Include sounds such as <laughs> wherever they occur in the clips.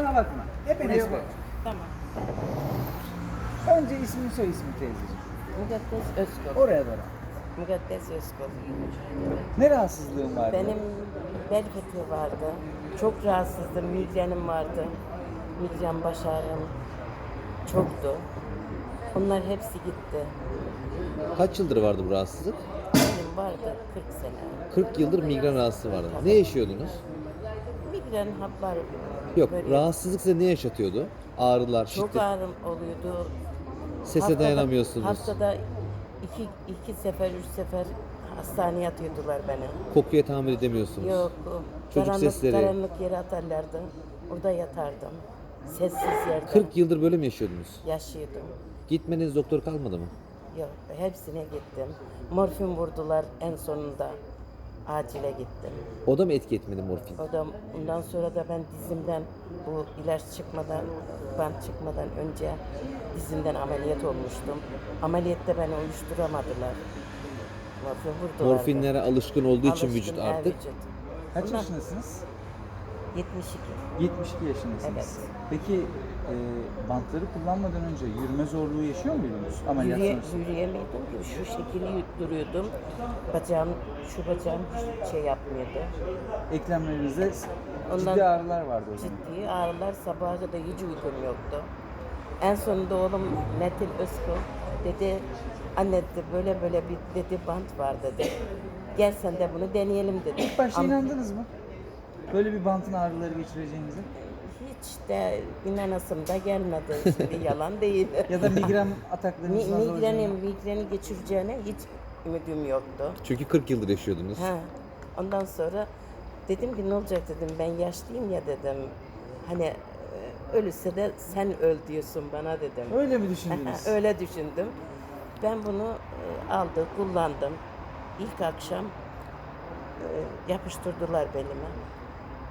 Bana bakma. Hep Enes Bey. Tamam. Önce ismini soy ismi teyzeciğim. Mukaddes Özkul. Oraya doğru. Mukaddes Özkul. Ne rahatsızlığın vardı? Benim bel fıtığı vardı. Çok rahatsızdım. Migrenim vardı. Migren baş ağrım çoktu. Onlar hepsi gitti. Kaç yıldır vardı bu rahatsızlık? Benim vardı 40 sene. 40 yıldır migren rahatsızlığı vardı. Ne yaşıyordunuz? Migren haplar Yok, böyle rahatsızlık size ne yaşatıyordu? Ağrılar, çok şiddet, ağrım oluyordu. sese Haftada- dayanamıyorsunuz. Haftada iki, iki sefer, üç sefer hastaneye yatıyordular beni. Kokuya tahammül edemiyorsunuz. Yok. Çocuk karanlık, sesleri. Karanlık yere atarlardı. Orada yatardım. Sessiz yerde 40 yıldır böyle mi yaşıyordunuz? yaşıyordum. Gitmeniz doktor kalmadı mı? Yok, hepsine gittim. Morfin vurdular en sonunda. Acile gittim. O da mı etki etmedi morfin? O da ondan sonra da ben dizimden bu ilaç çıkmadan, bant çıkmadan önce dizimden ameliyat olmuştum. Ameliyatta beni uyuşturamadılar. Morfin vurdular. Morfinlere alışkın olduğu için vücut artık. vücut. Kaç Ondan- yaşındasınız? 72. 72 yaşındasınız. Evet. Peki e, bantları kullanmadan önce yürüme zorluğu yaşıyor muydunuz ameliyat Yürüye, sonrası? yürüyemiyordum ki şu şekilde duruyordum. Bacağım, şu bacağım hiç şey yapmıyordu. Eklemlerinizde Ondan- ciddi ağrılar vardı o zaman. Ciddi ağrılar sabaha kadar hiç uykum yoktu. En sonunda oğlum Metin Özkul dedi anne dedi böyle böyle bir dedi bant var dedi. Gel sen de bunu deneyelim dedi. İlk başta Ama inandınız mı? Böyle bir bantın ağrıları geçireceğinize? hiç de inanasım da gelmedi şimdi yalan değil. <laughs> Ya da migren Mi, ataklarınızın migreni, migreni geçireceğine hiç ümidim yoktu. Çünkü 40 yıldır yaşıyordunuz. Ha. Ondan sonra dedim ki ne olacak dedim ben yaşlıyım ya dedim. Hani e, ölürse de sen öl diyorsun bana dedim. Öyle mi düşündünüz? <laughs> Öyle düşündüm. Ben bunu e, aldım, kullandım. İlk akşam e, yapıştırdılar belime.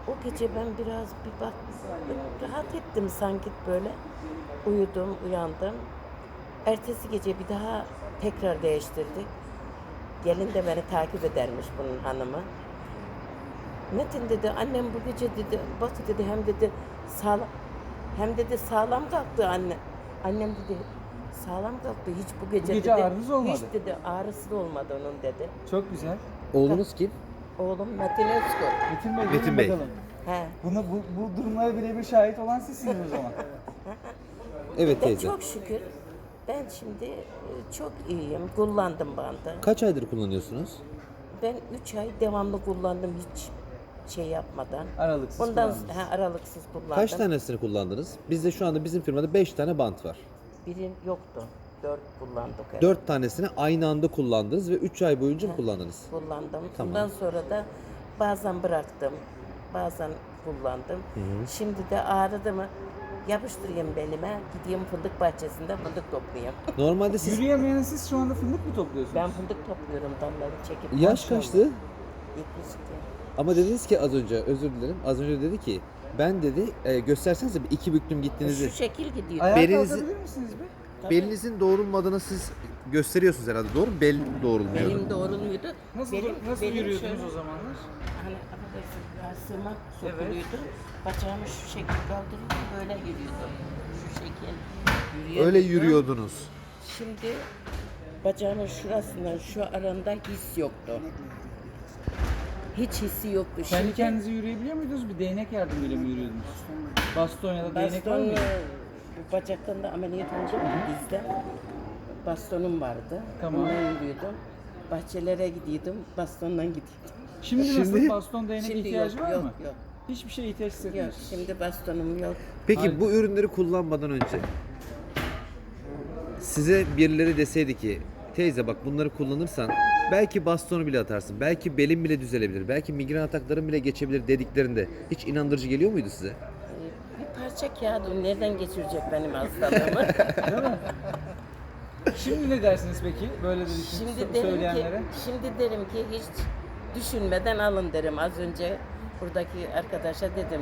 O gece ben biraz bir bak rahat ettim sanki böyle. Uyudum, uyandım. Ertesi gece bir daha tekrar değiştirdik. Gelin de beni takip edermiş bunun hanımı. Metin dedi annem bu gece dedi bak dedi hem dedi sağlam hem dedi sağlam kalktı anne. Annem dedi sağlam kalktı hiç bu gece, gece dedi, ağrınız olmadı. Hiç dedi ağrısı da olmadı onun dedi. Çok güzel. Oğlunuz kim? Oğlum Metin Özkul. Metin Bey, Metin Bey. bakalım. He. Bunu, bu, bu durumlara birebir şahit olan sizsiniz o zaman. <laughs> Evet Ben teyze. çok şükür ben şimdi e, çok iyiyim. Kullandım bandı. Kaç aydır kullanıyorsunuz? Ben 3 ay devamlı kullandım hiç şey yapmadan. Aralıksız Ondan kullandınız. he, aralıksız kullandım. Kaç tanesini kullandınız? Bizde şu anda bizim firmada 5 tane bant var. Birin yoktu. 4 kullandık. evet. 4 tanesini aynı anda kullandınız ve 3 ay boyunca mı kullandınız? kullandım. Tamam. Ondan sonra da bazen bıraktım. Bazen kullandım. Şimdi de ağrıdı mı yapıştırayım belime. Gideyim fındık bahçesinde fındık toplayayım. <laughs> Normalde siz Yürüyemeyen siz şu anda fındık mı topluyorsunuz? Ben fındık topluyorum dalları çekip. yaş kaçtı? 72. Ama dediniz ki az önce özür dilerim. Az önce dedi ki ben dedi e, göstersenize bir iki büklüm gittiğinizi. Şu şekil gidiyor. Ayağa Belinizi- kalkabilir misiniz bir? Belinizin doğrulmadığını siz gösteriyorsunuz herhalde doğru mu? Bel doğrulmuyor. Belim doğrulmuyordu. Nasıl, belim, nasıl belim yürüyordunuz şöyle- o zamanlar? Hani affedersin sırma sokuluyordu. Bacağımı şu şekil kaldırıyordum böyle yürüyordum. Şu şekil. Yürüyemiyordum. Öyle yürüyordunuz. Şimdi bacağımın şurasından şu aranda his yoktu. Hiç hissi yoktu. Kendi Şimdi kendinize yürüyebiliyor muydunuz? Bir değnek yardımıyla mı yürüyordunuz? Baston ya da değnek var mıydı? Bu bacaktan da ameliyat olunca dizde bastonum vardı. Tamam. Ondan yürüyordum. Bahçelere gidiyordum, bastonla gidiyordum. Şimdi, nasıl baston değnek Şimdi ihtiyacı yok, var yok, mı? yok. Hiçbir şeye ihtiyaç Yok, şimdi bastonum yok. Peki bu ürünleri kullanmadan önce size birileri deseydi ki teyze bak bunları kullanırsan belki bastonu bile atarsın. Belki belin bile düzelebilir. Belki migren atakların bile geçebilir dediklerinde hiç inandırıcı geliyor muydu size? Parça kağıdı nereden geçirecek benim hastalığımı? <laughs> Değil mi? Şimdi ne dersiniz peki? Böyle de düşün, Şimdi derim söyleyenlere. ki, şimdi derim ki hiç düşünmeden alın derim. Az önce buradaki arkadaşa dedim.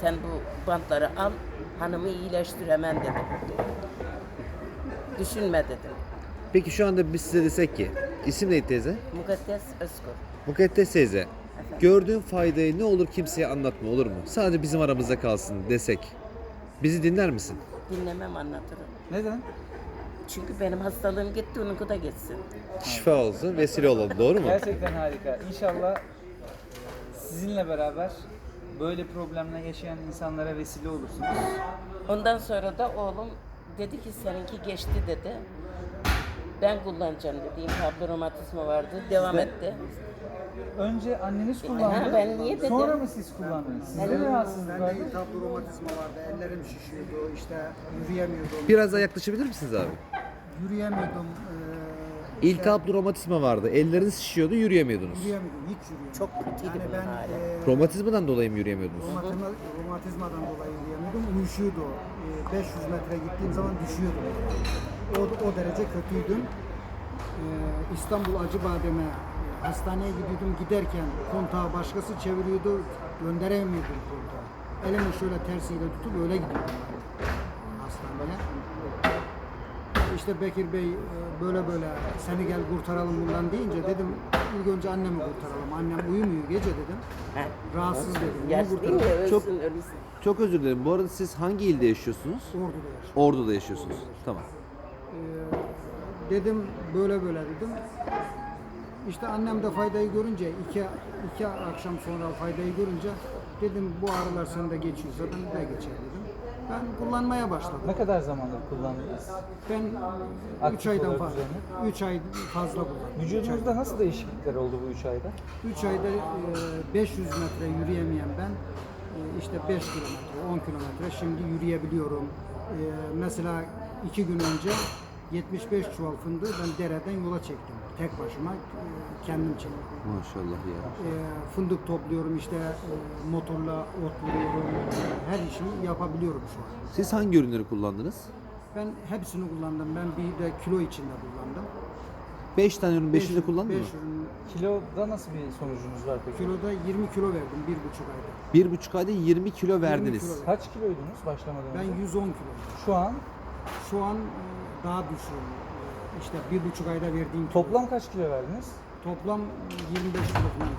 Sen bu bantları al, hanımı iyileştir hemen dedim. Düşünme dedim. Peki şu anda biz size desek ki isim neydi teyze? Mukaddes Özkur. Mukaddes teyze. Gördüğün faydayı ne olur kimseye anlatma olur mu? Sadece bizim aramızda kalsın desek. Bizi dinler misin? Dinlemem anlatırım. Neden? Çünkü benim hastalığım gitti, onunki de gitsin. Şifa olsun, vesile olalım. Doğru mu? Gerçekten harika. İnşallah sizinle beraber böyle problemle yaşayan insanlara vesile olursunuz. Ondan sonra da oğlum dedi ki seninki geçti dedi. Ben kullanacağım dedi. İltihaplı romatizma vardı. Devam Sizde- etti. Önce anneniz kullandı. Ha, ben niye dedim? Sonra mı siz kullandınız? Sizde mi rahatsızlık Bende vardı? iltihaplı romatizma vardı. Ellerim şişiyordu. işte yürüyemiyordum. Biraz daha yaklaşabilir misiniz abi? Yürüyemiyordum. Ee, İltihaplı romatizma vardı. Elleriniz şişiyordu, yürüyemiyordunuz. yürüyemiyordum. Hiç yürüyemiyordum. Çok kötüydü yani ben hali. e, Romatizmadan dolayı mı yürüyemiyordunuz? romatizma, romatizmadan dolayı yürüyemiyordum. Uyuşuyordu. Ee, 500 metre gittiğim zaman düşüyordum. O, o derece kötüydüm. Ee, İstanbul Acıbadem'e e, hastaneye gidiyordum. Giderken kontağı başkası çeviriyordu. Gönderemiyordum kontağı. Elimi şöyle tersiyle tutup öyle gidiyordum hastaneye. İşte Bekir Bey e, böyle böyle seni gel kurtaralım bundan deyince dedim ilk önce annemi kurtaralım. Annem uyumuyor gece dedim. Ha. Rahatsız dedim. Onu Yaşlıyım ya kurtaralım. ölsün Çok- ölsün. Çok özür dilerim. Bu arada siz hangi ilde yaşıyorsunuz? Ordu'da yaşıyor. Ordu'da yaşıyorsunuz. Tamam. Ee, dedim böyle böyle dedim. İşte annem de faydayı görünce iki, iki akşam sonra faydayı görünce dedim bu ağrılar sende geçiyorsa ben de geçer dedim. Ben kullanmaya başladım. Ne kadar zamandır kullandınız? Ben Aktif 3 aydan fazla. üzerine. 3 ay fazla kullandım. Vücudunuzda nasıl değişiklikler oldu bu 3 ayda? 3 ayda e, 500 metre yürüyemeyen ben e, işte 5 kilometre, 10 kilometre şimdi yürüyebiliyorum. E, Mesela 2 gün önce 75 çuval fındığı ben dereden yola çektim. Tek başıma e, kendim çektim. Maşallah ya. E, Fındık topluyorum işte e, motorla ot vuruyorum. Her işimi yapabiliyorum şu an. Siz hangi ürünleri kullandınız? Ben hepsini kullandım. Ben bir de kilo içinde kullandım. 5 tane ürün 5'ini de kullandın mı? beş ürün Kiloda nasıl bir sonucunuz var peki? kiloda 20 kilo verdim bir buçuk ayda. Bir buçuk ayda 20 kilo verdiniz. kilo. Kaç kiloydunuz başlamadan Ben önce? 110 kilo. Şu an Şu an e, daha düşüğüm. E, İşte bir buçuk ayda verdiğim kilo. toplam kaç kilo verdiniz? Toplam 25 kilo falan.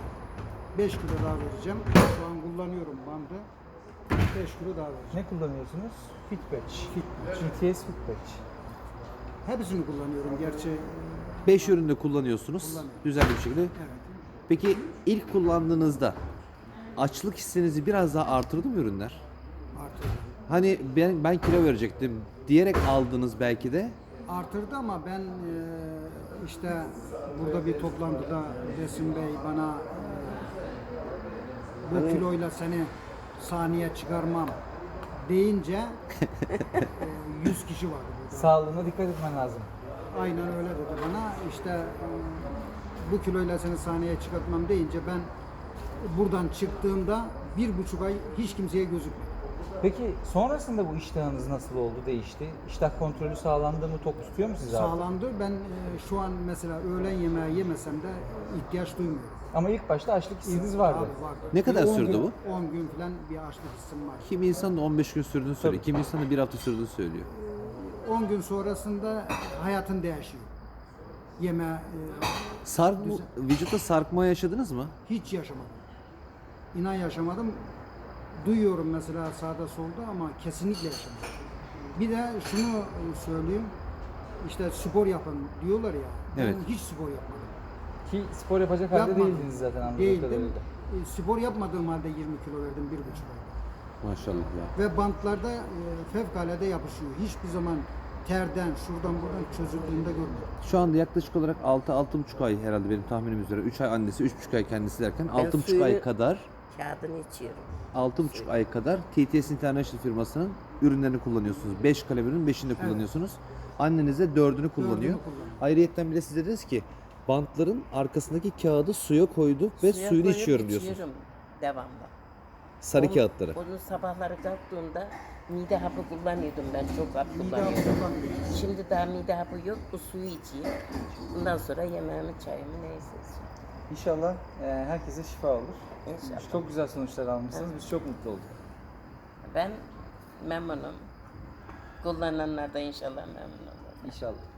5 kilo daha vereceğim. Şu an kullanıyorum bandı. 5 kilo daha vereceğim. Ne kullanıyorsunuz? Fitbetch. Fitbetch. GTS Fitbetch. Hepsini kullanıyorum gerçi. e, 5 ürünü kullanıyorsunuz Kullanıyorum. düzenli bir şekilde. Evet. Peki ilk kullandığınızda açlık hissinizi biraz daha artırdı mı ürünler? Hani ben ben kilo verecektim diyerek aldınız belki de. Artırdı ama ben e, işte burada bir toplantıda Besim Bey bana e, bu kiloyla seni sahneye çıkarmam deyince <laughs> e, 100 kişi vardı burada. Sağlığına dikkat etmen lazım. Aynen öyle dedi bana. İşte e, bu kiloyla seni sahneye çıkartmam deyince ben buradan çıktığımda bir buçuk ay hiç kimseye gözükmedim. Peki sonrasında bu iştahınız nasıl oldu, değişti? İştah kontrolü sağlandı mı, tok tutuyor mu sizi artık? Sağlandı. Ben e, şu an mesela öğlen yemeği yemesem de ihtiyaç duymuyorum. Ama ilk başta açlık hissiniz vardı. Abi vardı. Ne kadar Bir on sürdü gün- bu? 10 gün falan bir açlık hissim var. Kimi insan da 15 gün sürdüğünü söylüyor. Tabii. Kimi insan da bir hafta sürdüğünü söylüyor. 10 gün sonrasında hayatın değişiyor. Yeme e, Sark, vücutta sarkma yaşadınız mı? hiç yaşamadım. İnan yaşamadım. Duyuyorum mesela sağda solda ama kesinlikle yaşamadım. Bir de şunu e, söyleyeyim. İşte spor yapın diyorlar ya. Ben Evet. hiç spor yapmadım. Ki spor yapacak halde Yapmadım. değildiniz zaten anladığım Değildim. kadarıyla. E, spor yapmadığım halde 20 kilo verdim bir buçuk ayda. Maşallah ya. Ve bantlarda e, fevkalade yapışıyor. Hiçbir zaman terden, şuradan buradan çözüldüğünde görmedim. Şu anda yaklaşık olarak 6-6,5 ay herhalde benim tahminim üzere. 3 ay annesi, 3,5 ay kendisi derken 6,5 ay suyunu- kadar Kağıdını içiyorum. 6,5 ay kadar TTS International firmasının ürünlerini kullanıyorsunuz. 5 kalorinin 5'ini kullanıyorsunuz. Anneniz de 4'ünü kullanıyor. Ayrıyetten bile siz dediniz ki bantların arkasındaki kağıdı suya koyduk ve Suya suyunu koyup içiyorum diyorsunuz. içiyorum devamlı. Sarı Onu- kağıtları. Onu sabahları kalktığımda mide hapı kullanıyordum ben çok hap kullanıyordum. Şimdi daha mide hapı yok bu suyu içeyim. Bundan sonra yemeğimi çayımı neyse içeyim. İnşallah e, herkese şifa olur. İnşallah. Çok güzel sonuçlar almışsınız. Biz çok mutlu olduk. Ben memnunum. Kullananlar da inşallah memnun olur. İnşallah.